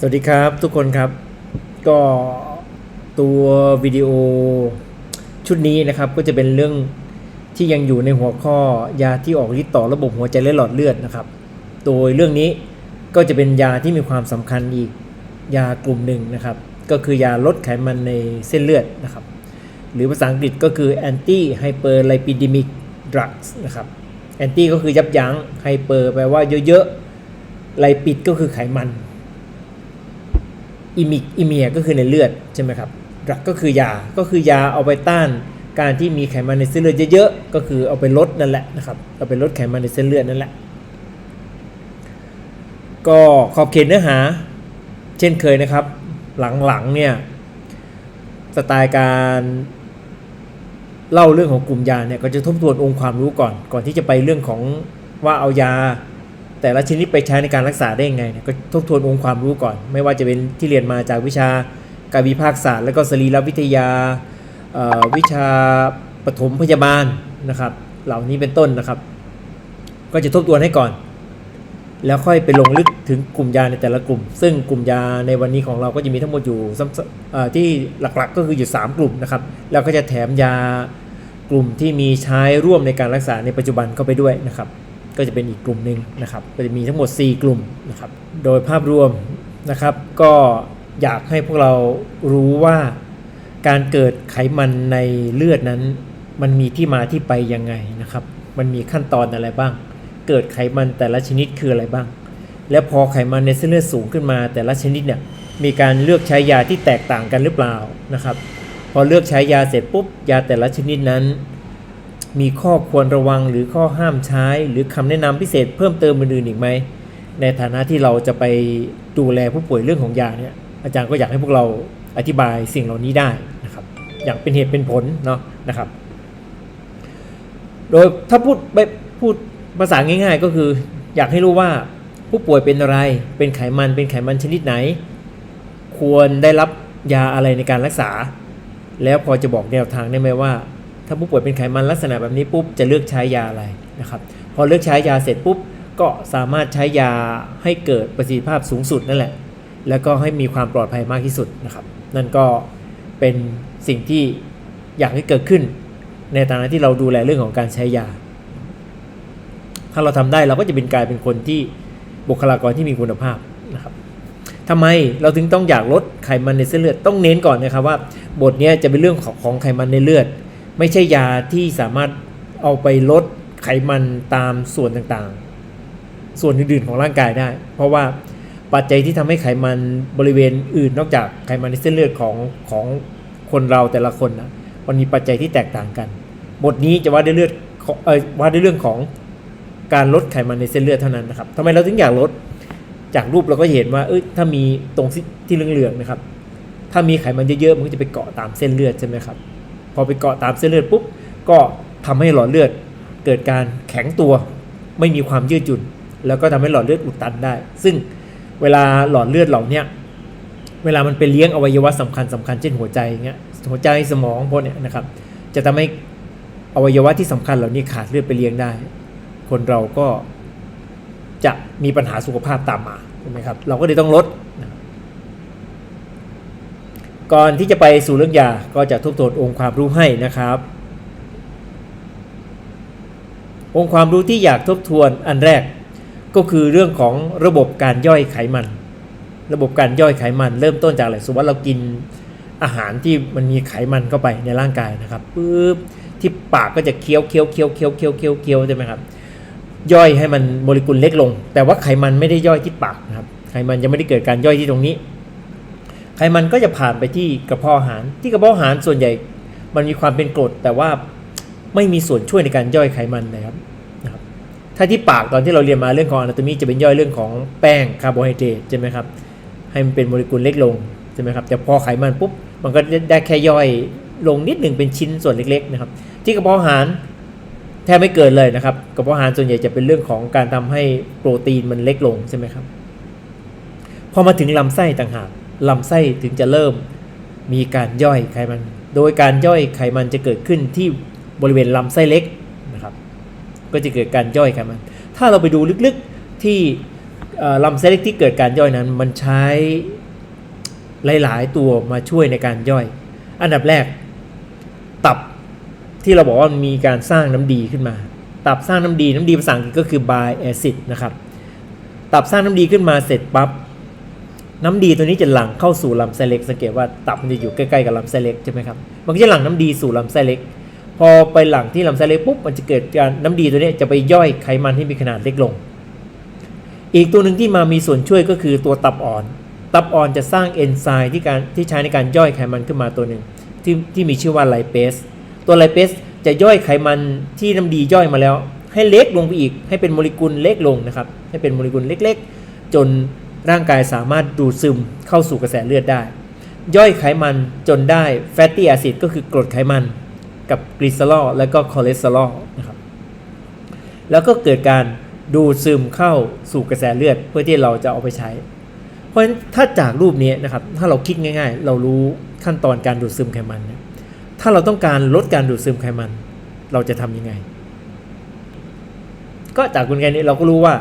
สวัสดีครับทุกคนครับ ก็ตัววิดีโอชุดนี้นะครับก็จะเป็นเรื่องที่ยังอยู่ในหัวข้อยาที่ออกฤทธิ์ต่อระบบหัวใจและหลอดเลือดนะครับ โดยเรื่องนี้ก็จะเป็นยาที่มีความสำคัญอีกยากลุ่มหนึ่งนะครับ ก็คือยาลดไขมันในเส้นเลือดนะครับ หรือภาษาอังกฤษก็คือ anti hyperlipidemic drugs นะครับ anti ก็คือยับยั้ง hyper แปลว่าเยอะๆไลปิดก็คือไขมัน อิมิกอิเมียก็คือในเลือดใช่ไหมครับดรักก็คือยาก็คือยาเอาไปต้านการที่มีไขมันในเส้นเลือดเยอะๆก็คือเอาไปลดนั่นแหละนะครับเอาไปลดไขมันในเส้นเลือดนั่นแหละก็ขอบเขตเนื้อหา เช่นเคยนะครับ หลังๆเนี่ยสไตล์การเล่าเรื่องของกลุ่มยาเนี่ยก็จะทบทวนองค์ความรู้ก่อน ก่อนที่จะไปเรื่องของว่าเอายา แต่ละชนิดไปใช้ในการรักษาได้ยังไงก็ทบทวนองค์ความรู้ก่อน ไม่ว่าจะเป็นที่เรียนมาจากวิชาการวิภาคศาสตร์ แล้วก็สรีรวิทยาวิชาปฐมพยาบาลนะครับ เหล่านี้เป็นต้นนะครับ ก็จะทบทวนให้ก่อน แล้วค่อยไปลงลึกถึงกลุ่มยาในแต่ละกลุ่ม ซึ่งกลุ่มยาในวันนี้ของเราก็จะมีทั้งหมดอยู่ที่หลักๆ ก็คืออยู่ 3 กลุ่มนะครับแล้วก็จะแถมยากลุ่มที่มีใช้ร่วมในการรักษาในปัจจุบันเข้าไปด้วยนะครับ ก็จะเป็นอีกกลุ่มหนึ่งนะครับก็จะมีทั้งหมด 4 กลุ่มนะครับโดยภาพรวมนะครับ ก็อยากให้พวกเรารู้ว่าการเกิดไขมันในเลือดนั้น มันมีที่มาที่ไปยังไงนะครับ มันมีขั้นตอนอะไรบ้าง เกิดไขมันแต่ละชนิดคืออะไรบ้าง และพอไขมันในเส้นเลือดสูงขึ้นมา แต่ละชนิดเนี่ยมีการเลือกใช้ยาที่แตกต่างกันหรือเปล่านะครับ พอเลือกใช้ยาเสร็จปุ๊บยาแต่ละชนิดนั้น มีข้อควรระวังหรือข้อห้ามใช้ หรือคำแนะนำพิเศษเพิ่มเติมอื่นๆอีกไหม ในฐานะที่เราจะไปดูแลผู้ป่วยเรื่องของยาเนี่ยอาจารย์ก็อยากให้พวกเราอธิบายสิ่งเหล่านี้ได้นะครับ อย่างเป็นเหตุเป็นผลเนาะนะครับ โดยถ้าพูดแบบพูดภาษาง่าย ๆ ก็คืออยากให้รู้ว่าผู้ป่วยเป็นอะไร เป็นไขมัน เป็นไขมันชนิดไหน ควรได้รับยาอะไรในการรักษา แล้วพอจะบอกแนวทางได้ไหมว่า ถ้าผู้ป่วยเป็นไขมันลักษณะแบบนี้ปุ๊บจะเลือกใช้ยาอะไรนะครับ พอเลือกใช้ยาเสร็จปุ๊บก็สามารถใช้ยาให้เกิดประสิทธิภาพสูงสุดนั่นแหละ แล้วก็ให้มีความปลอดภัยมากที่สุดนะครับ นั่นก็เป็นสิ่งที่อยากให้เกิดขึ้น ในฐานะที่เราดูแลเรื่องของการใช้ยา ถ้าเราทำได้เราก็จะเป็นกลายเป็นคนที่บุคลากรที่มีคุณภาพนะครับทำไมเราถึงต้องอยากลดไขมันในเส้นเลือดต้องเน้นก่อนนะครับว่าบทนี้จะเป็นเรื่องของของไขมันในเลือด ไม่ใช่ยาที่สามารถเอาไปลดไขมันตามส่วนต่างๆ ส่วนอื่นๆของร่างกายได้ เพราะว่าปัจจัยที่ทำให้ไขมันบริเวณอื่นนอกจากไขมันในเส้นเลือดของของคนเราแต่ละคนนะมันมีปัจจัยที่แตกต่างกัน บทนี้จะว่าด้วยเลือดเออว่าด้วยเรื่องของการลดไขมันในเส้นเลือดเท่านั้นนะครับทำไมเราถึงอยากลดจากรูปเราก็เห็นว่าเอ้ยถ้ามีตรงที่เหลืองๆนะครับ ถ้ามีไขมันเยอะๆมันก็จะไปเกาะตามเส้นเลือดใช่ไหมครับ อไปเกาะตามเส้นเลือดปุ๊บก็ทำให้หลอดเลือดเกิดการแข็งตัว ไม่มีความยืดหยุ่น แล้วก็ทำให้หลอดเลือดอุดตันได้ ซึ่งเวลาหลอดเลือดเหล่าเนี้ยเวลามันไปเลี้ยงอวัยวะสำคัญสำคัญเช่นหัวใจอย่างเงี้ยหัวใจสมองพวกเนี้ยนะครับ จะทำให้อวัยวะที่สำคัญเหล่านี้ขาดเลือดไปเลี้ยงได้ คนเราก็จะมีปัญหาสุขภาพตามมาใช่ไหมครับ เราก็เลยต้องลดนะ ก่อนที่จะไปสู่เรื่องยาก็จะทบทวนองค์ความรู้ให้นะครับ องค์ความรู้ที่อยากทบทวนอันแรกก็คือเรื่องของระบบการย่อยไขมัน ระบบการย่อยไขมันเริ่มต้นจากอะไรสมมติว่าเรากินอาหารที่มันมีไขมันเข้าไปในร่างกายนะครับปุ๊บที่ปากก็จะเคี้ยวเคี้ยวเคี้ยวเคี้ยวเคี้ยวเคี้ยวเคี้ยวใช่ไหมครับย่อยให้มันโมเลกุลเล็กลง แต่ว่าไขมันไม่ได้ย่อยที่ปากนะครับไขมันยังไม่ได้เกิดการย่อยที่ตรงนี้ ไขมันก็จะผ่านไปที่กระเพาะอาหาร ที่กระเพาะอาหารส่วนใหญ่มันมีความเป็นกรดแต่ว่าไม่มีส่วนช่วยในการย่อยไขมันนะครับนะครับ ถ้าที่ปากตอนที่เราเรียนมาเรื่องของอนาโตมีจะเป็นย่อยเรื่องของแป้งคาร์โบไฮเดรตใช่ไหมครับให้มันเป็นโมเลกุลเล็กลงใช่ไหมครับแต่พอไขมันปุ๊บมันก็ได้แค่ย่อยลงนิดหนึ่งเป็นชิ้นส่วนเล็กๆนะครับ ที่กระเพาะอาหารแทบไม่เกิดเลยนะครับกระเพาะอาหารส่วนใหญ่จะเป็นเรื่องของการทำให้โปรตีนมันเล็กลงใช่ไหมครับ พอมาถึงลำไส้ต่างหาก ลำไส้ถึงจะเริ่มมีการย่อยไขมัน โดยการย่อยไขมันจะเกิดขึ้นที่บริเวณลำไส้เล็กนะครับ ก็จะเกิดการย่อยไขมัน ถ้าเราไปดูลึกๆที่ลำไส้เล็กที่เกิดการย่อยนั้น มันใช้หลาย ๆ ตัวมาช่วยในการย่อย อันดับแรก ตับที่เราบอกว่ามันมีการสร้างน้ำดีขึ้นมา ตับสร้างน้ำดีน้ำดีภาษาอังกฤษก็คือ bile acid นะครับ ตับสร้างน้ำดีขึ้นมาเสร็จปั๊บ น้ำดีตัวนี้จะหลั่งเข้าสู่ลำไส้เล็กสังเกตว่าตับมันจะอยู่ใกล้ๆกับลำไส้เล็กใช่ไหมครับมันก็จะหลั่งน้ำดีสู่ลำไส้เล็ก พอไปหลั่งที่ลำไส้เล็กปุ๊บมันจะเกิดการน้ำดีตัวนี้จะไปย่อยไขมันที่มีขนาดเล็กลง อีกตัวหนึ่งที่มามีส่วนช่วยก็คือตัวตับอ่อน ตับอ่อนจะสร้างเอนไซม์ที่การที่ใช้ในการย่อยไขมันขึ้นมาตัวหนึ่งที่ที่มีชื่อว่าไลเปสตัวไลเปสจะย่อยไขมันที่น้ำดีย่อยมาแล้ว ให้เล็กลงไปอีก ให้เป็นโมเลกุลเล็กลงนะครับให้เป็นโมเลกุลเล็ก ๆ จน ร่างกายสามารถดูดซึมเข้าสู่กระแสเลือดได้ ย่อยไขมันจนได้แฟตตี้แอซิดก็คือกรดไขมัน กับกลีเซอรอลและก็คอเลสเตอรอลนะครับแล้วก็เกิดการดูดซึมเข้าสู่กระแสเลือดเพื่อที่เราจะเอาไปใช้ เพราะฉะนั้นถ้าจากรูปนี้นะครับถ้าเราคิดง่าย ๆ เรารู้ขั้นตอนการดูดซึมไขมันเนี่ยถ้าเราต้องการลดการดูดซึมไขมัน เราจะทำยังไง ก็จากกลไกนี้เราก็รู้ว่า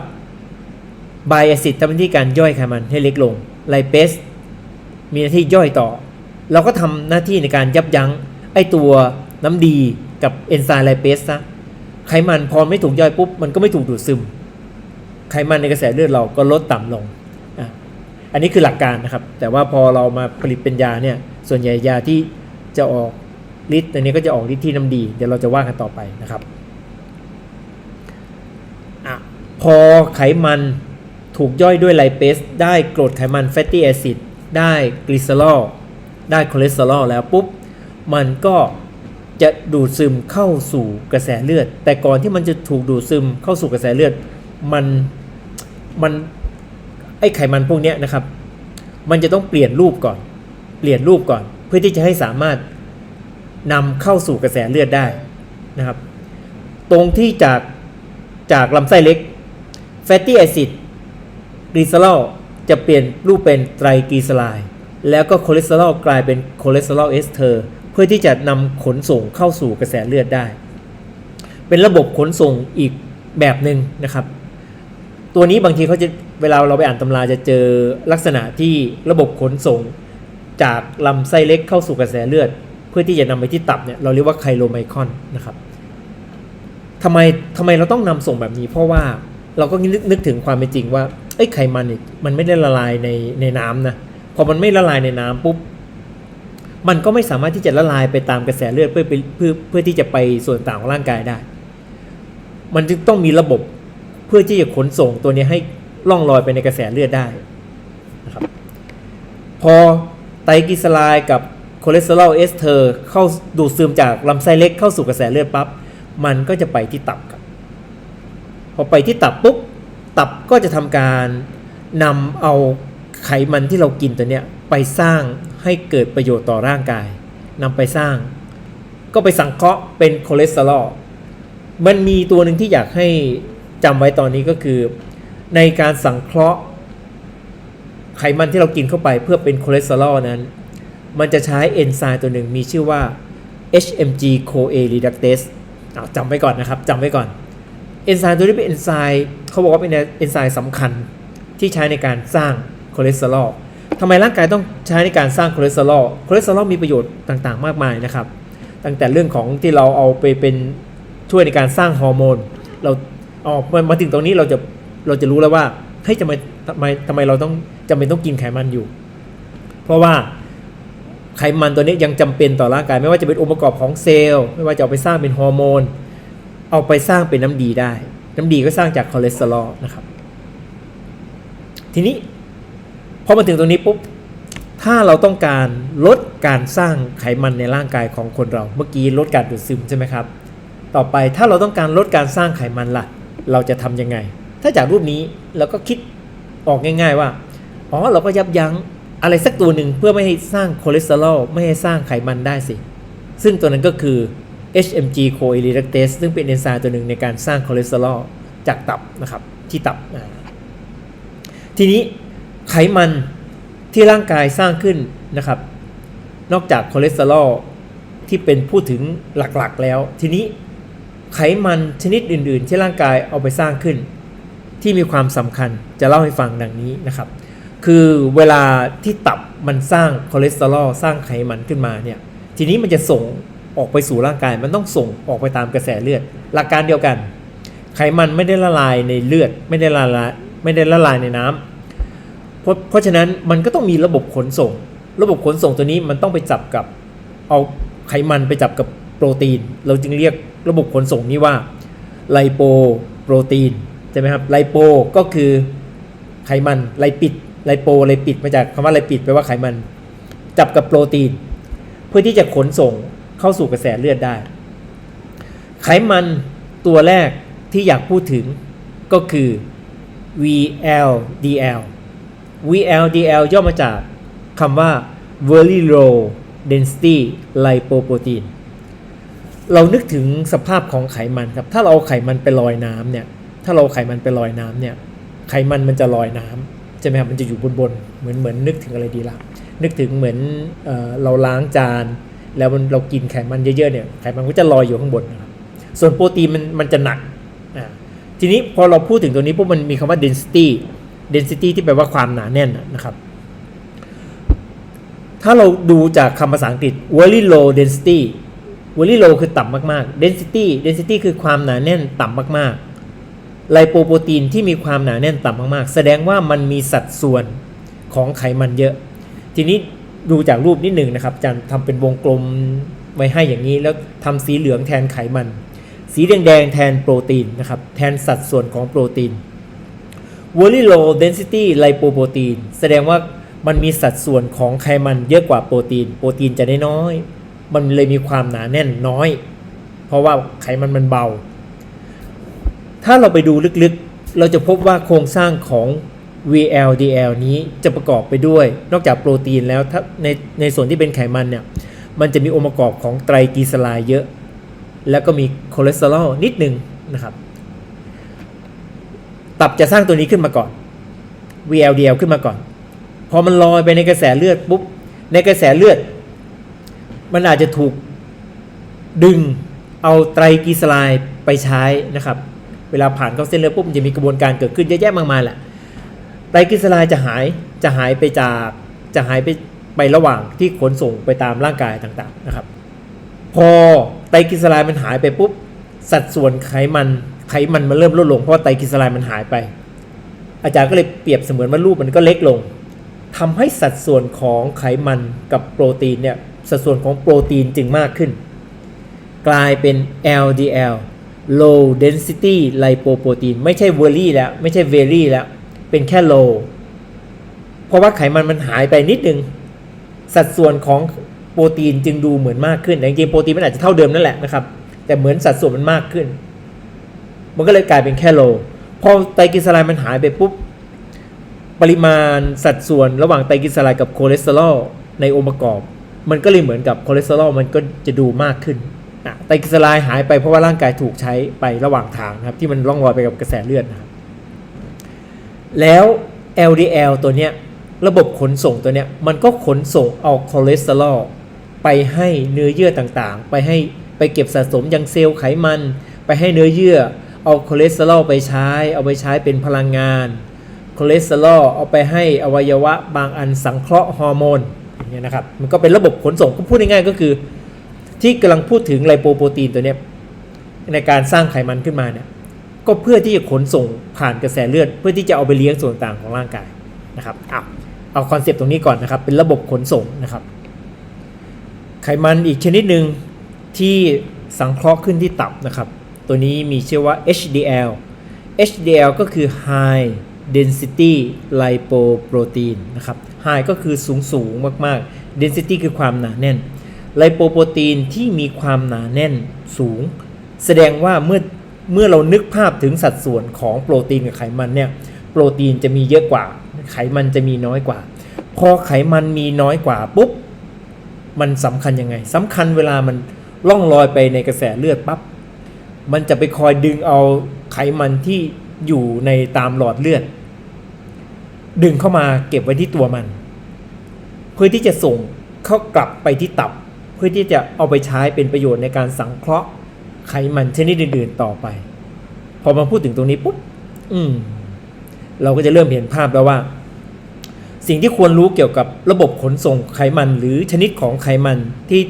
ไบแอซิดทำหน้าที่การย่อยไขมันให้เล็กลงไลเปสมีหน้าที่ย่อยต่อ เราก็ทำหน้าที่ในการยับยั้งไอตัวน้ำดีกับเอนไซม์ไลเปสซะไขมันพอไม่ถูกย่อยปุ๊บมันก็ไม่ถูกดูดซึม ไขมันในกระแสเลือดเราก็ลดต่ำลงอะอันนี้คือหลักการนะครับ แต่ว่าพอเรามาผลิตเป็นยาเนี่ย ส่วนใหญ่ยาที่จะออกฤทธิ์อันนี้ก็จะออกฤทธิ์ที่น้ำดี เดี๋ยวเราจะว่ากันต่อไปนะครับอะพอไขมัน ถูกย่อยด้วยไลเปสได้กรดไขมันแฟตตี้แอซิดได้กลีเซอรอลได้คอเลสเตอรอลแล้วปุ๊บ มันก็จะดูดซึมเข้าสู่กระแสเลือด แต่ก่อนที่มันจะถูกดูดซึมเข้าสู่กระแสเลือด มันมันไอไขมันพวกนี้นะครับ มันจะต้องเปลี่ยนรูปก่อน เปลี่ยนรูปก่อน เพื่อที่จะให้สามารถนำเข้าสู่กระแสเลือดได้นะครับ ตรงที่จากจากลำไส้เล็กแฟตตี้แอซิด กลีเซอรอลจะเปลี่ยนรูปเป็นไตรกลีเซอไรด์แล้วก็คอเลสเตอรอลกลายเป็นคอเลสเตอรอลเอสเทอร์เพื่อที่จะนำขนส่งเข้าสู่กระแสเลือดได้ เป็นระบบขนส่งอีกแบบหนึ่งนะครับ ตัวนี้บางทีเขาจะเวลาเราไปอ่านตำราจะเจอลักษณะที่ระบบขนส่งจากลำไส้เล็กเข้าสู่กระแสเลือด เพื่อที่จะนำไปที่ตับเนี่ยเราเรียกว่าไคโลไมคอนนะครับทำไมทำไมเราต้องนำส่งแบบนี้ เพราะว่าเราก็นึกนึกถึงความเป็นจริงว่า ไอ้ไขมันเนี่ยมันไม่ได้ละลายในในน้ำนะพอมันไม่ละลายในน้ำปุ๊บมันก็ไม่สามารถที่จะละลายไปตามกระแสเลือดเพื่อเพื่อเพื่อที่จะไปส่วนต่างของร่างกายได้ มันจึงต้องมีระบบเพื่อที่จะขนส่งตัวนี้ให้ล่องลอยไปในกระแสเลือดได้นะครับพอไตรกลีเซอไรด์กับคอเลสเตอรอลเอสเทอร์เข้าดูดซึมจากลำไส้เล็กเข้าสู่กระแสเลือดปั๊บมันก็จะไปที่ตับครับพอไปที่ตับปุ๊บ ตับก็จะทำการนำเอาไขมันที่เรากินตัวเนี้ยไปสร้างให้เกิดประโยชน์ต่อร่างกายนำไปสร้าง ก็ไปสังเคราะห์เป็นคอเลสเตอรอลมันมีตัวหนึ่งที่อยากให้จำไว้ตอนนี้ก็คือ ในการสังเคราะห์ ไขมันที่เรากินเข้าไปเพื่อเป็นคอเลสเตอรอลนั้น มันจะใช้เอนไซม์ตัวหนึ่งมีชื่อว่า HMG CoA reductase จำไว้ก่อนนะครับจำไว้ก่อน อนไซม์ตัวนี้เป็นเอนไซม์เขาบอกว่าเป็นเอนไซม์สำคัญที่ใช้ในการสร้างคอเลสเตอรอลทำไมร่างกายต้องใช้ในการสร้างคอเลสเตอรอลคอเลสเตอรอลมีประโยชน์ต่างๆ มากมายนะครับ ตั้งแต่เรื่องของที่เราเอาไปเป็นช่วยในการสร้างฮอร์โมน เราออกมาถึงตรงนี้เราจะเราจะรู้แล้วว่าเฮ้ยทำไมทำไมทำไมเราต้องจำเป็นต้องกินไขมันอยู่ เพราะว่าไขมันตัวนี้ยังจำเป็นต่อร่างกาย ไม่ว่าจะเป็นองค์ประกอบของเซลล์ ไม่ว่าจะเอาไปสร้างเป็นฮอร์โมน เอาไปสร้างเป็นน้ำดีได้ น้ำดีก็สร้างจากคอเลสเตอรอลนะครับ ทีนี้พอมาถึงตรงนี้ปุ๊บถ้าเราต้องการลดการสร้างไขมันในร่างกายของคนเรา เมื่อกี้ลดการดูดซึมใช่ไหมครับ ต่อไปถ้าเราต้องการลดการสร้างไขมันล่ะ เราจะทำยังไง ถ้าจากรูปนี้เราก็คิดออกง่าย ๆว่า อ๋อเราก็ยับยั้งอะไรสักตัวหนึ่งเพื่อไม่ให้สร้างคอเลสเตอรอลไม่ให้สร้างไขมันได้สิ ซึ่งตัวนั้นก็คือ HMG CoA reductase ซึ่งเป็นเอนไซม์ตัวหนึ่งในการสร้างคอเลสเตอรอลจากตับนะครับที่ตับ ทีนี้ไขมันที่ร่างกายสร้างขึ้นนะครับ นอกจากคอเลสเตอรอลที่เป็นพูดถึงหลักๆแล้ว ทีนี้ไขมันชนิดอื่น ๆ ที่ร่างกายเอาไปสร้างขึ้น ที่มีความสำคัญจะเล่าให้ฟังดังนี้นะครับ คือเวลาที่ตับมันสร้างคอเลสเตอรอลสร้างไขมันขึ้นมาเนี่ยทีนี้มันจะส่ง ออกไปสู่ร่างกายมันต้องส่งออกไปตามกระแสเลือด หลักการเดียวกัน ไขมันไม่ได้ละลายในเลือด ไม่ได้ละลายไม่ได้ละลายในน้ำเพราะเพราะฉะนั้นมันก็ต้องมีระบบขนส่ง ระบบขนส่งตัวนี้มันต้องไปจับกับเอาไขมันไปจับกับโปรตีน เราจึงเรียกระบบขนส่งนี้ว่าไลโปโปรตีนใช่ไหมครับไลโปก็คือไขมันไลปิดไลโปไลปิดมาจากคำว่าไลปิดแปลว่าไขมัน จับกับโปรตีน เพื่อที่จะขนส่ง เข้าสู่กระแสเลือดได้ ไขมันตัวแรกที่อยากพูดถึงก็คือ VLDL VLDL ย่อมาจากคำว่า very low density lipoprotein เรานึกถึงสภาพของไขมันครับ ถ้าเราเอาไขมันไปลอยน้ำเนี่ย ถ้าเราเอาไขมันไปลอยน้ำเนี่ย ไขมันมันจะลอยน้ำใช่ไหมครับ มันจะอยู่บนบนเหมือนเหมือนนึกถึงอะไรดีล่ะ นึกถึงเหมือนเออเราล้างจาน แล้วมันเรากินไขมันเยอะๆเนี่ยไขมันก็จะลอยอยู่ข้างบนนะครับส่วนโปรตีนมันมันจะหนักอ่าทีนี้พอเราพูดถึงตัวนี้ปุ๊บมันมีคำว่า density density ที่แปลว่าความหนาแน่นนะครับ ถ้าเราดูจากคำภาษาอังกฤษ very low density very low คือต่ำมากๆ density density คือความหนาแน่นต่ำมากๆไลโปโปรตีนที่มีความหนาแน่นต่ำมากๆ แสดงว่ามันมีสัดส่วนของไขมันเยอะ ทีนี้ ดูจากรูปนิดหนึ่งนะครับจารย์ทำเป็นวงกลมไว้ให้อย่างนี้ แล้วทำสีเหลืองแทนไขมัน สีแดงๆแทนโปรตีนนะครับแทนสัดส่วนของโปรตีน very low density lipoprotein แสดงว่ามันมีสัดส่วนของไขมันเยอะกว่าโปรตีน โปรตีนจะได้น้อย มันเลยมีความหนาแน่นน้อย เพราะว่าไขมันมันเบา ถ้าเราไปดูลึกๆ เราจะพบว่าโครงสร้างของ VLDL นี้จะประกอบไปด้วย นอกจากโปรตีนแล้วถ้าในในส่วนที่เป็นไขมันเนี่ย มันจะมีองค์ประกอบของไตรกลีเซอไรด์เยอะ แล้วก็มีคอเลสเตอรอลนิดหนึ่งนะครับ ตับจะสร้างตัวนี้ขึ้นมาก่อน VLDL ขึ้นมาก่อน พอมันลอยไปในกระแสเลือดปุ๊บ ในกระแสเลือด มันอาจจะถูกดึงเอาไตรกลีเซอไรด์ไปใช้นะครับ เวลาผ่านเข้าเส้นเลือดปุ๊บมันจะมีกระบวนการเกิดขึ้นเยอะแยะมากมายแหละ ไตรกลีเซอไรด์จะหายจะหายไปจากจะหายไปไประหว่างที่ขนส่งไปตามร่างกายต่างๆนะครับ พอไตรกลีเซอไรด์มันหายไปปุ๊บสัดส่วนไขมันไขมันมันเริ่มลดลงเพราะไตรกลีเซอไรด์มันหายไป อาจารย์ก็เลยเปรียบเสมือนว่ารูปมันก็เล็กลงทำให้สัดส่วนของไขมันกับโปรตีนเนี่ยสัดส่วนของโปรตีนจึงมากขึ้น กลายเป็น LDL low density lipoprotein ไม่ใช่ very แล้วไม่ใช่ very แล้ว เป็นแค่ low เพราะว่าไขมันมันหายไปนิดนึง สัดส่วนของโปรตีนจึงดูเหมือนมากขึ้นแต่จริงๆโปรตีนมันอาจจะเท่าเดิมนั่นแหละนะครับ แต่เหมือนสัดส่วนมันมากขึ้น มันก็เลยกลายเป็นแค่ low พอไตรกลีเซอไรด์มันหายไปปุ๊บ ปริมาณสัดส่วนระหว่างไตรกลีเซอไรด์กับคอเลสเตอรอลในองค์ประกอบ มันก็เลยเหมือนกับคอเลสเตอรอลมันก็จะดูมากขึ้นไตรกลีเซอไรด์หายไปเพราะว่าร่างกายถูกใช้ไประหว่างทางนะครับที่มันล่องลอยไปกับกระแสเลือดนะครับ แล้ว LDL ตัวเนี้ยระบบขนส่งตัวเนี้ยมันก็ขนส่งเอาคอเลสเตอรอลไปให้เนื้อเยื่อต่างๆ ไปให้ไปเก็บสะสมยังเซลล์ไขมัน ไปให้เนื้อเยื่อ เอาคอเลสเตอรอลไปใช้ เอาไปใช้เป็นพลังงานคอเลสเตอรอลเอาไปให้อวัยวะบางอันสังเคราะห์ฮอร์โมนเงี้ยนะครับมันก็เป็นระบบขนส่งก็พูดง่ายๆก็คือ ที่กำลังพูดถึงไลโปโปรตีนตัวเนี้ยในการสร้างไขมันขึ้นมาเนี่ย ก็เพื่อที่จะขนส่งผ่านกระแสเลือด เพื่อที่จะเอาไปเลี้ยงส่วนต่างของร่างกายนะครับเอาเอาคอนเซปต์ตรงนี้ก่อนนะครับ เป็นระบบขนส่งนะครับ ไขมันอีกชนิดหนึ่งที่สังเคราะห์ขึ้นที่ตับนะครับ ตัวนี้มีชื่อว่า HDL HDL ก็คือ High Density Lipoprotein นะครับ High ก็คือสูงสูงมากๆ Density คือความหนาแน่นไลโปโปรตีนที่มีความหนาแน่นสูง แสดงว่าเมื่อ เมื่อเรานึกภาพถึงสัดส่วนของโปรตีนกับไขมันเนี่ยโปรตีนจะมีเยอะกว่า ไขมันจะมีน้อยกว่า พอไขมันมีน้อยกว่าปุ๊บมันสำคัญยังไงสำคัญเวลามันล่องลอยไปในกระแสเลือดปั๊บมันจะไปคอยดึงเอาไขมันที่อยู่ในตามหลอดเลือด ดึงเข้ามาเก็บไว้ที่ตัวมัน เพื่อที่จะส่งเข้ากลับไปที่ตับ เพื่อที่จะเอาไปใช้เป็นประโยชน์ในการสังเคราะห์ ไขมันชนิดอื่นๆต่อไป พอมาพูดถึงตรงนี้ปุ๊บอืม เราก็จะเริ่มเห็นภาพแล้วว่า สิ่งที่ควรรู้เกี่ยวกับระบบขนส่งไขมันหรือชนิดของไขมันที่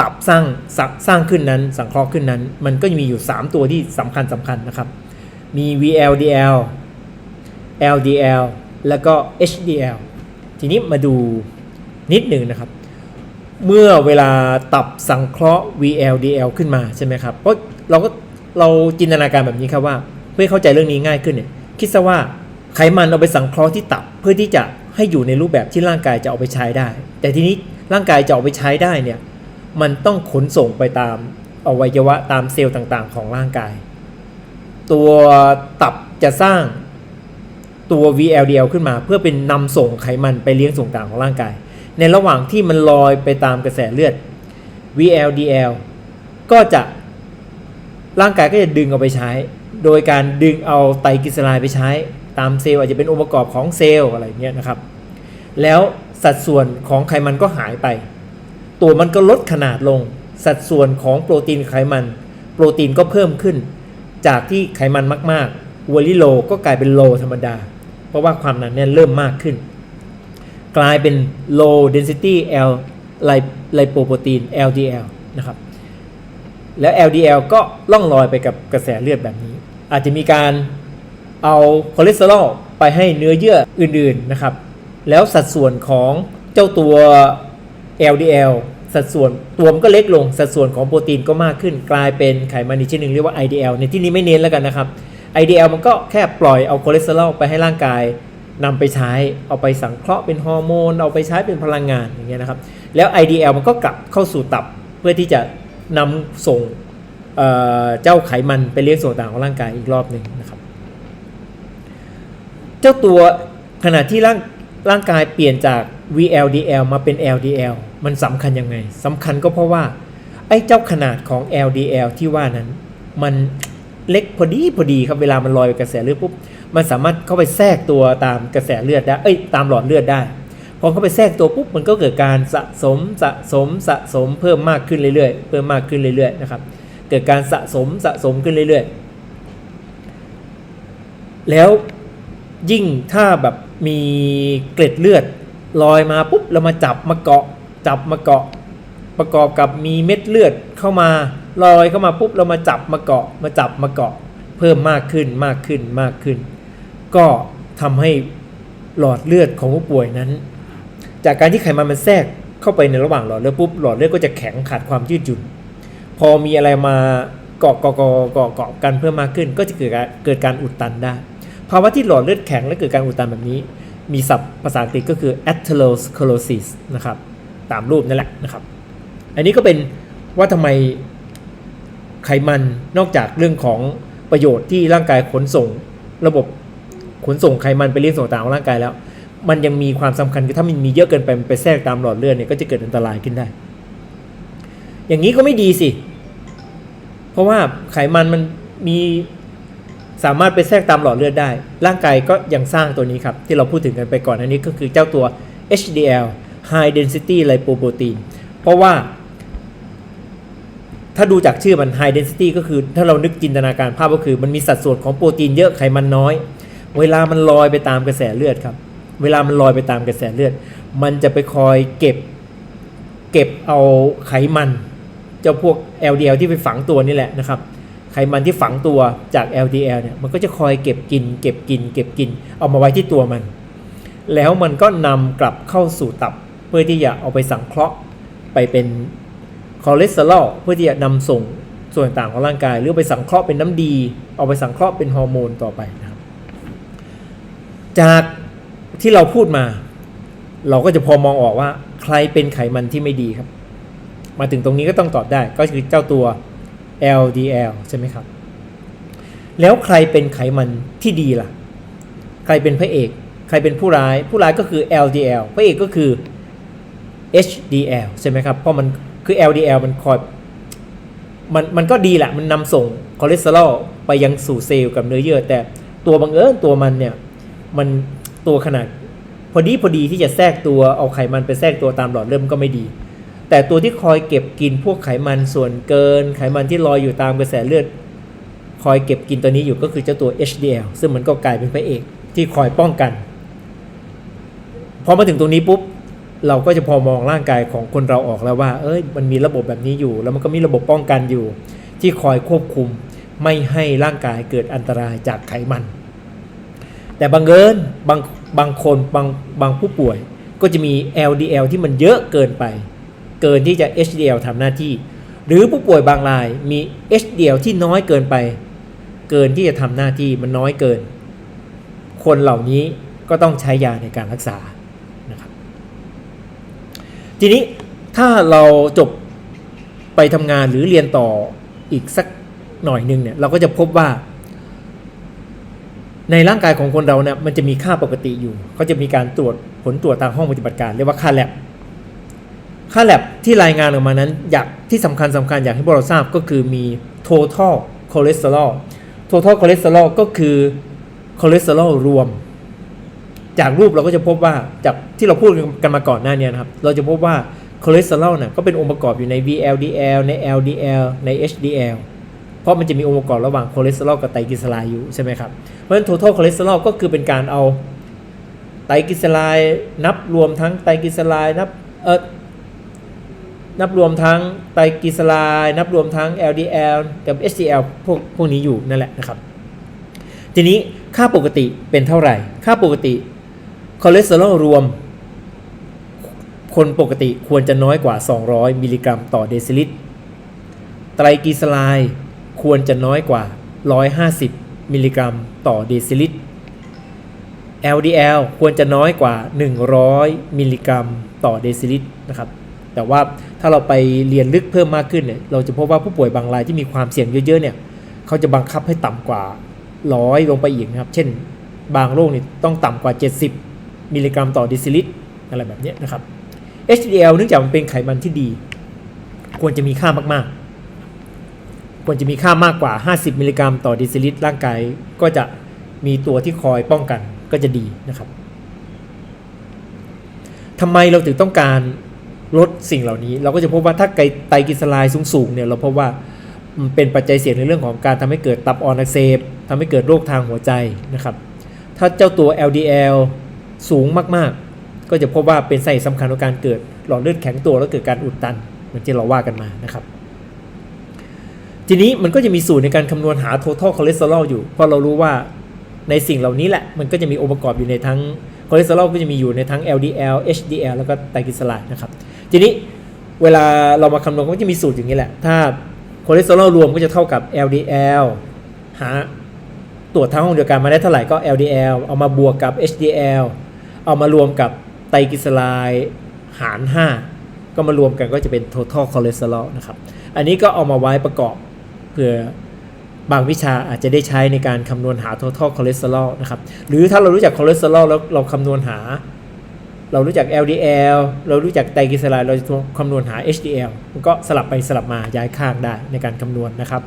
ตับสร้างสร้างสร้างขึ้นนั้น สังเคราะห์ขึ้นนั้น มันก็มีอยู่ 3 ตัวที่สำคัญสำคัญนะครับ มี VLDL LDL แล้วก็ HDL ทีนี้มาดูนิดหนึ่งนะครับ เมื่อเวลาตับสังเคราะห์ VLDL ขึ้นมาใช่ไหมครับเพราะเราก็เราจินตนาการแบบนี้ครับว่า เพื่อเข้าใจเรื่องนี้ง่ายขึ้นเนี่ยคิดซะว่าไขมันเอาไปสังเคราะห์ที่ตับเพื่อที่จะให้อยู่ในรูปแบบที่ร่างกายจะเอาไปใช้ได้ แต่ทีนี้ร่างกายจะเอาไปใช้ได้เนี่ยมันต้องขนส่งไปตามอวัยวะตามเซลล์ต่างๆ ของร่างกาย ตัวตับจะสร้างตัว VLDL ขึ้นมา เพื่อเป็นนำส่งไขมันไปเลี้ยงส่วนต่างของร่างกาย ในระหว่างที่มันลอยไปตามกระแสเลือด VLDL ก็จะร่างกายก็จะดึงเอาไปใช้ โดยการดึงเอาไตรกลีเซอไรด์ไปใช้ ตามเซลล์อาจจะเป็นองค์ประกอบของเซลล์อะไรเงี้ยนะครับ แล้วสัดส่วนของไขมันก็หายไป ตัวมันก็ลดขนาดลง สัดส่วนของโปรตีนไขมัน โปรตีนก็เพิ่มขึ้น จากที่ไขมันมากๆวอลิโลก็กลายเป็นโลธรรมดา เพราะว่าความหนาแน่นเริ่มมากขึ้น กลายเป็น low density L lipoprotein LDL นะครับ แล้ว LDL ก็ล่องลอยไปกับกระแสเลือดแบบนี้ อาจจะมีการเอาคอเลสเตอรอลไปให้เนื้อเยื่ออื่นๆนะครับ แล้วสัดส่วนของเจ้าตัว LDL สัดส่วนตัวมันก็เล็กลง สัดส่วนของโปรตีนก็มากขึ้น กลายเป็นไขมันอีกชนิดหนึ่งเรียกว่า IDL ในที่นี้ไม่เน้นแล้วกันนะครับ IDL มันก็แค่ปล่อยเอาคอเลสเตอรอลไปให้ร่างกาย นำไปใช้เอาไปสังเคราะห์เป็นฮอร์โมน เอาไปใช้เป็นพลังงานอย่างเงี้ยนะครับ แล้ว IDL มันก็กลับเข้าสู่ตับเพื่อที่จะนำส่งเเจ้าไขมันไปเลี้ยงส่วนต่างของร่างกายอีกรอบหนึ่งนะครับ เจ้าตัวขณะที่ร่างร่างกายเปลี่ยนจาก VLDL มาเป็น LDL มันสำคัญยังไงสำคัญก็เพราะว่า ไอ้เจ้าขนาดของ LDL ที่ว่านั้น มันเล็กพอดีพอดีครับเวลามันลอยไปกระแสเลือดปุ๊บ มันสามารถเข้าไปแทรกตัวตามกระแสเลือดได้ เอ้ย ตามหลอดเลือดได้ พอเข้าไปแทรกตัวปุ๊บ มันก็เกิดการสะสมสะสมสะสมเพิ่มมากขึ้นเรื่อยๆ เพิ่มมากขึ้นเรื่อยๆ นะครับ เกิดการสะสมสะสมขึ้นเรื่อยๆ แล้วยิ่งถ้าแบบมีเกล็ดเลือดลอยมาปุ๊บเรามาจับมาเกาะ จับมาเกาะ ประกอบกับมีเม็ดเลือดเข้ามาลอยเข้ามาปุ๊บเรามาจับมาเกาะ มาจับมาเกาะ เพิ่มมากขึ้นมากขึ้นมากขึ้น ก็ทำให้หลอดเลือดของผู้ป่วยนั้น จากการที่ไขมันมันแทรกเข้าไปในระหว่างหลอดเลือดปุ๊บหลอดเลือดก็จะแข็งขาดความยืดหยุ่น พอมีอะไรมาเกาะเกาะเกาะเกาะเกาะกันเพิ่มมากขึ้น ก็จะเกิดการเกิดการอุดตันได้ภาวะที่หลอดเลือดแข็งและเกิดการอุดตันแบบนี้ มีศัพท์ภาษาอังกฤษก็คือ atherosclerosis นะครับตามรูปนั่นแหละนะครับ อันนี้ก็เป็นว่าทำไมไขมันนอกจากเรื่องของประโยชน์ที่ร่างกายขนส่งระบบ ขนส่งไขมันไปเลี้ยงส่วนต่างของร่างกายแล้ว มันยังมีความสำคัญคือถ้ามันมีเยอะเกินไปมันไปแทรกตามหลอดเลือดเนี่ยก็จะเกิดอันตรายขึ้นได้ อย่างนี้ก็ไม่ดีสิ เพราะว่าไขมันมันมีสามารถไปแทรกตามหลอดเลือดได้ ร่างกายก็ยังสร้างตัวนี้ครับ ที่เราพูดถึงกันไปก่อนอันนี้ก็คือเจ้าตัว HDL High Density Lipoprotein เพราะว่าถ้าดูจากชื่อมัน High Density ก็คือถ้าเรานึกจินตนาการภาพก็คือ มันมีสัดส่วนของโปรตีนเยอะไขมันน้อย เวลามันลอยไปตามกระแสเลือดครับ เวลามันลอยไปตามกระแสเลือด มันจะไปคอยเก็บ เก็บเอาไขมัน เจ้าพวก LDL ที่ไปฝังตัวนี่แหละนะครับ ไขมันที่ฝังตัวจาก LDL เนี่ย มันก็จะคอยเก็บกิน เก็บกิน เก็บกิน เอามาไว้ที่ตัวมัน แล้วมันก็นำกลับเข้าสู่ตับ เพื่อที่จะเอาไปสังเคราะห์ไปเป็นคอเลสเตอรอลเพื่อที่จะนำส่งส่วนต่างของร่างกาย หรือไปสังเคราะห์เป็นน้ำดี เอาไปสังเคราะห์เป็นฮอร์โมนต่อไปนะ จากที่เราพูดมา เราก็จะพอมองออกว่า ใครเป็นไขมันที่ไม่ดีครับ มาถึงตรงนี้ก็ต้องตอบได้ก็คือเจ้าตัว LDL ใช่ไหมครับ แล้วใครเป็นไขมันที่ดีล่ะ ใครเป็นพระเอก ใครเป็นผู้ร้าย ผู้ร้ายก็คือ LDL พระเอกก็คือ HDL ใช่ไหมครับ เพราะมันคือ LDL มันคอยมันมันก็ดีแหละ มันนำส่งคอเลสเตอรอลไปยังสู่เซลล์กับเนื้อเยื่อ แต่ตัวบังเอิญตัวมันเนี่ย มันตัวขนาดพอดีพอดีที่จะแทรกตัวเอาไขมันไปแทรกตัวตามหลอดเลือดมันก็ไม่ดี แต่ตัวที่คอยเก็บกินพวกไขมันส่วนเกิน ไขมันที่ลอยอยู่ตามกระแสเลือด คอยเก็บกินตัวนี้อยู่ก็คือเจ้าตัว HDL ซึ่งมันก็กลายเป็นพระเอกที่คอยป้องกันพอมาถึงตรงนี้ปุ๊บเราก็จะพอมองร่างกายของคนเราออกแล้วว่า เอ้ย มันมีระบบแบบนี้อยู่ แล้วมันก็มีระบบป้องกันอยู่ ที่คอยควบคุม ไม่ให้ร่างกายเกิดอันตรายจากไขมัน แต่บางเอิญบางบางคนบางบางผู้ป่วย ก็จะมี LDL ที่มันเยอะเกินไป เกินที่จะ HDL ทำหน้าที่ หรือผู้ป่วยบางรายมี HDL ที่น้อยเกินไป เกินที่จะทำหน้าที่มันน้อยเกิน คนเหล่านี้ก็ต้องใช้ยาในการรักษานะครับทีนี้ถ้าเราจบไปทำงานหรือเรียนต่ออีกสักหน่อยหนึงเนี่ยเราก็จะพบว่า ในร่างกายของคนเราเนี่ยมันจะมีค่าปกติอยู่เขาจะมีการตรวจผลตรวจทางห้องปฏิบัติการเรียกว่าค่าแลบค่าแลบที่รายงานออกมานั้น อยากที่สำคัญสำคัญอยากให้พวกเราทราบก็คือมี total cholesterol total cholesterol ก็คือคอเลสเตอรอลรวม จากรูปเราก็จะพบว่าจากที่เราพูดกันมาก่อนหน้านี้นะครับ เราจะพบว่าคอเลสเตอรอลน่ะก็เป็นองค์ประกอบอยู่ใน VLDL ใน LDL ใน HDL เพราะมันจะมีองค์ประกอบระหว่างคอเลสเตอรอลกับไตรกลีเซอไรด์อยู่ใช่ไหมครับ เพราะฉะนั้น total cholesterol ก็คือเป็นการเอาไตรกลีเซอไรด์นับรวมทั้งไตรกลีเซอไรด์นับเออนับรวมทั้งไตรกลีเซอไรด์นับรวมทั้ง LDL กับ HDL พวกพวกนี้อยู่นั่นแหละนะครับ ทีนี้ค่าปกติเป็นเท่าไหร่ ค่าปกติคอเลสเตอรอลรวม คนปกติควรจะน้อยกว่า 200 มิลลิกรัมต่อเดซิลิตรไตรกลีเซอไรด์ ควรจะน้อยกว่า 150 มิลลิกรัมต่อเดซิลิตร LDL ควรจะน้อยกว่า 100 มิลลิกรัมต่อเดซิลิตรนะครับ แต่ว่าถ้าเราไปเรียนลึกเพิ่มมากขึ้นเนี่ย เราจะพบว่าผู้ป่วยบางรายที่มีความเสี่ยงเยอะๆเนี่ย เขาจะบังคับให้ต่ำกว่าร้อยลงไปอีกนะครับ เช่น บางโรคเนี่ยต้องต่ำกว่า 70 มิลลิกรัมต่อเดซิลิตรอะไรแบบนี้นะครับ HDL เนื่องจากมันเป็นไขมันที่ดี ควรจะมีค่ามากๆ ควรจะมีค่ามากกว่า 50 มิลลิกรัมต่อเดซิลิตรร่างกายก็จะมีตัวที่คอยป้องกันก็จะดีนะครับทำไมเราถึงต้องการลดสิ่งเหล่านี้ เราก็จะพบว่าถ้าไตรกลีเซอไรด์สูงๆเนี่ยเราพบว่ามันเป็นปัจจัยเสี่ยงในเรื่องของการทำให้เกิดตับอ่อนอักเสบทำให้เกิดโรคทางหัวใจนะครับ ถ้าเจ้าตัว LDL สูงมากๆ ก็จะพบว่าเป็นสาเหตุสำคัญของการเกิดหลอดเลือดแข็งตัวแล้วเกิดการอุดตัน เหมือนที่เราว่ากันมานะครับ ทีนี้มันก็จะมีสูตรในการคำนวณหา total cholesterol อยู่ เพราะเรารู้ว่าในสิ่งเหล่านี้แหละ มันก็จะมีองค์ประกอบอยู่ในทั้งคอเลสเตอรอลก็จะมีอยู่ในทั้ง LDL HDL แล้วก็ไตรกลีเซอไรด์นะครับ ทีนี้เวลาเรามาคำนวณก็จะมีสูตรอย่างนี้แหละ ถ้าคอเลสเตอรอลรวมก็จะเท่ากับ LDL หาตรวจทั้งห้องเดียวกันมาได้เท่าไหร่ก็ LDL เอามาบวกกับ HDL เอามารวมกับไตรกลีเซอไรด์หาร 5 ก็มารวมกันก็จะเป็น total cholesterol นะครับ อันนี้ก็เอามาไว้ประกอบ เพื่อบางวิชาอาจจะได้ใช้ในการคำนวณหา total cholesterol นะครับ หรือถ้าเรารู้จัก cholesterol แล้วเราคำนวณหา เรารู้จัก LDL เรารู้จักไตรกลีเซอไรด์เราจะคำนวณหา HDL มันก็สลับไปสลับมาย้ายข้างได้ในการคำนวณนะครับ